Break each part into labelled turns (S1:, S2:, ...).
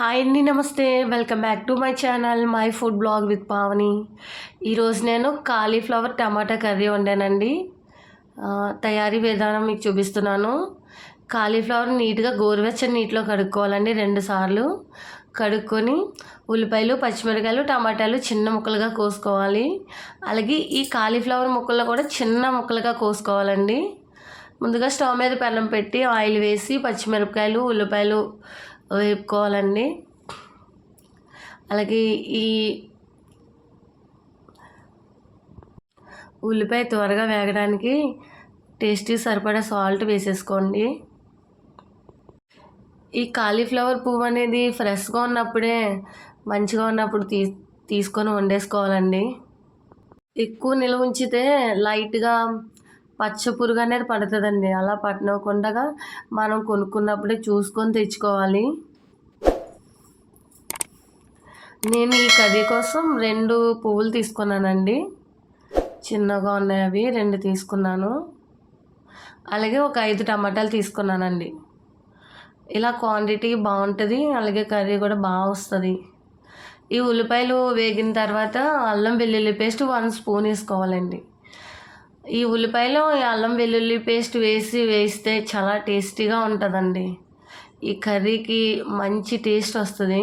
S1: Hi అండి నమస్తే. Welcome back to my channel my food blog with Pavani. ఈరోజు నేను కాలీఫ్లవర్ టమాటా కర్రీ వండానండి. తయారీ విధానం మీకు చూపిస్తున్నాను. కాలీఫ్లవర్ నీట్గా గోరువెచ్చని నీటిలో కడుక్కోవాలండి రెండు సార్లు. కడుక్కొని ఉల్లిపాయలు పచ్చిమిరకాయలు టమాటాలు చిన్న ముక్కలుగా కోసుకోవాలి. అలాగే ఈ కాలీఫ్లవర్ ముక్కలు కూడా చిన్న ముక్కలుగా కోసుకోవాలండి. ముందుగా స్టవ్ మీద పెనం పెట్టి ఆయిల్ వేసి పచ్చిమిరపకాయలు ఉల్లిపాయలు వేపుకోవాలండి. అలాగే ఈ ఉల్లిపాయ త్వరగా వేగడానికి టేస్టీ సరిపడా సాల్ట్ వేసేసుకోండి. ఈ కాలీఫ్లవర్ పువ్వు అనేది ఫ్రెష్గా ఉన్నప్పుడే మంచిగా ఉన్నప్పుడు తీ తీసుకొని వండేసుకోవాలండి. ఎక్కువ నిల్వ ఉంచితే లైట్గా పచ్చ పురుగు అనేది పడుతుందండి. అలా పట్టనకుండా మనం కొనుక్కున్నప్పుడే చూసుకొని తెచ్చుకోవాలి. నేను ఈ కర్రీ కోసం రెండు పువ్వులు తీసుకున్నానండి. చిన్నగా ఉన్నాయి అవి రెండు తీసుకున్నాను. అలాగే ఒక ఐదు టమాటాలు తీసుకున్నానండి. ఇలా క్వాంటిటీ బాగుంటుంది అలాగే కర్రీ కూడా బాగా వస్తుంది. ఈ ఉల్లిపాయలు వేగిన తర్వాత అల్లం వెల్లుల్లి పేస్ట్ వన్ స్పూన్ వేసుకోవాలండి. ఈ ఉల్లిపాయలో ఈ అల్లం వెల్లుల్లి పేస్ట్ వేసి వేస్తే చాలా టేస్టీగా ఉంటుందండి. ఈ కర్రీకి మంచి టేస్ట్ వస్తుంది.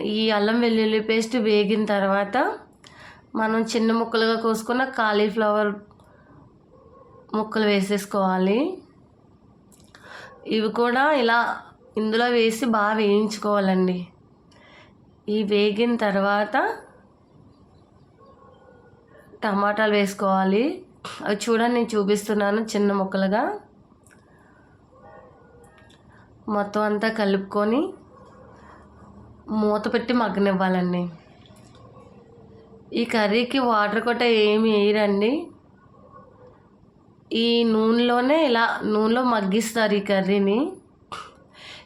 S1: ఈ అల్లం వెల్లుల్లి పేస్ట్ వేగిన తర్వాత మనం చిన్న ముక్కలుగా కోసుకున్న కాలీఫ్లవర్ ముక్కలు వేసేసుకోవాలి. ఇవి కూడా ఇలా ఇందులో వేసి బాగా వేయించుకోవాలండి. ఈ వేగిన తర్వాత టమాటాలు వేసుకోవాలి. అవి చూడండి నేను చూపిస్తున్నాను చిన్న ముక్కలుగా. మొత్తం అంతా కలుపుకొని మూత పెట్టి మగ్గనివ్వాలండి. ఈ కర్రీకి వాటర్ కొట్ట ఏమి వేయరండి. ఈ నూనెలోనే ఇలా నూనెలో మగ్గిస్తారు ఈ కర్రీని.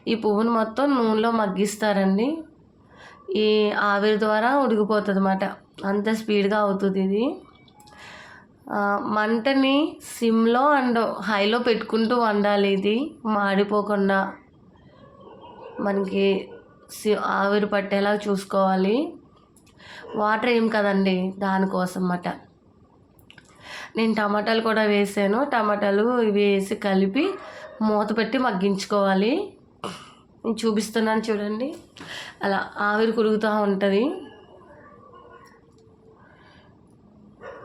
S1: ఈ పువ్వును మొత్తం నూనెలో మగ్గిస్తారండి. ఈ ఆవిరి ద్వారా ఉడికిపోతుంది అన్నమాట అంత స్పీడ్గా అవుతుంది ఇది. మంటని సిమ్లో అండ్ హైలో పెట్టుకుంటూ వండాలి ఇది. మాడిపోకుండా మనకి ఆవిరి పట్టేలా చూసుకోవాలి. వాటర్ ఏం కదండి దానికోసం అన్నమాట నేను టమాటాలు కూడా వేసాను. టమాటాలు ఇవి వేసి కలిపి మూత పెట్టి మగ్గించుకోవాలి. నేను చూపిస్తున్నాను చూడండి. అలా ఆవిరి కురుగుతూ ఉంటుంది.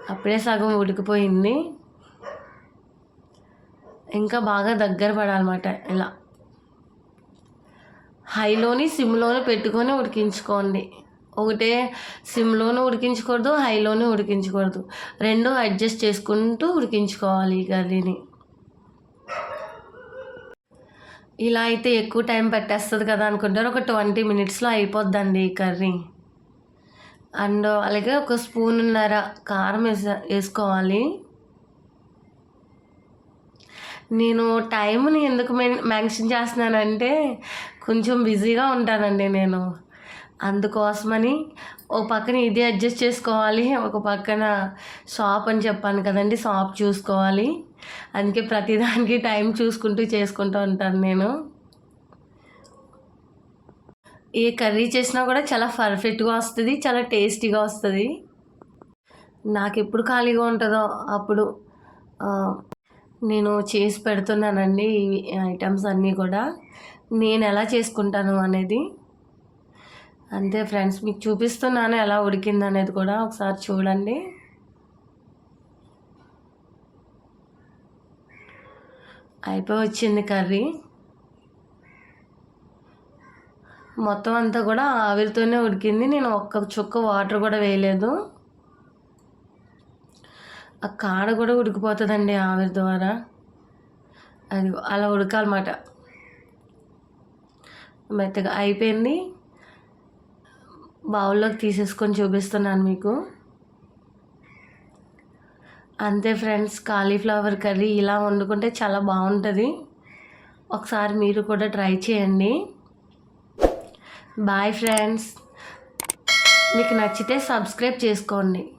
S1: అప్పుడే సగం ఉడికిపోయింది. ఇంకా బాగా దగ్గర పడాలన్నమాట. ఇలా హైలోని సిమ్లోని పెట్టుకొని ఉడికించుకోండి. ఒకటే సిమ్లోనూ ఉడికించకూడదు హైలోనూ ఉడికించకూడదు. రెండు అడ్జస్ట్ చేసుకుంటూ ఉడికించుకోవాలి ఈ కర్రీని. ఇలా అయితే ఎక్కువ టైం పట్టేస్తుంది కదా అనుకుంటారు. ఒక ట్వంటీ మినిట్స్లో అయిపోద్దండి ఈ కర్రీ. అండ్ అలాగే ఒక స్పూన్నర కారం వేసా వేసుకోవాలి. నేను టైంని ఎందుకు మెన్ మెన్షన్ చేస్తున్నానంటే కొంచెం బిజీగా ఉంటానండి నేను. అందుకోసమని ఒక పక్కన ఇది అడ్జస్ట్ చేసుకోవాలి ఒక పక్కన షాప్ అని చెప్పాను కదండి షాప్ చూసుకోవాలి. అందుకే ప్రతిదానికి టైం చూసుకుంటూ చేసుకుంటూ ఉంటాను నేను. ఏ కర్రీ చేసినా కూడా చాలా పర్ఫెక్ట్గా వస్తుంది చాలా టేస్టీగా వస్తుంది. నాకు ఎప్పుడు ఖాళీగా ఉంటుందో అప్పుడు నేను చేసి పెడుతున్నానండి ఈ ఐటమ్స్ అన్నీ కూడా. నేను ఎలా చేసుకుంటాను అనేది. అంతే ఫ్రెండ్స్ మీకు చూపిస్తున్నాను ఎలా ఉడికింది అనేది కూడా ఒకసారి చూడండి. అయిపోయి వచ్చింది కర్రీ. మొత్తం అంతా కూడా ఆవిరితోనే ఉడికింది. నేను ఒక్క చుక్క వాటర్ కూడా వేయలేదు. ఆ కాడ కూడా ఉడికిపోతుందండి ఆవిరి ద్వారా. అది అలా ఉడకాలన్నమాట. మెత్తగా అయిపోయింది. బౌల్లోకి తీసేసుకొని చూపిస్తున్నాను మీకు. అంతే ఫ్రెండ్స్ కాలీఫ్లవర్ కర్రీ ఇలా వండుకుంటే చాలా బాగుంటుంది. ఒకసారి మీరు కూడా ట్రై చేయండి. Bye friends. మీకు నచ్చితే సబ్స్క్రైబ్ చేసుకోండి.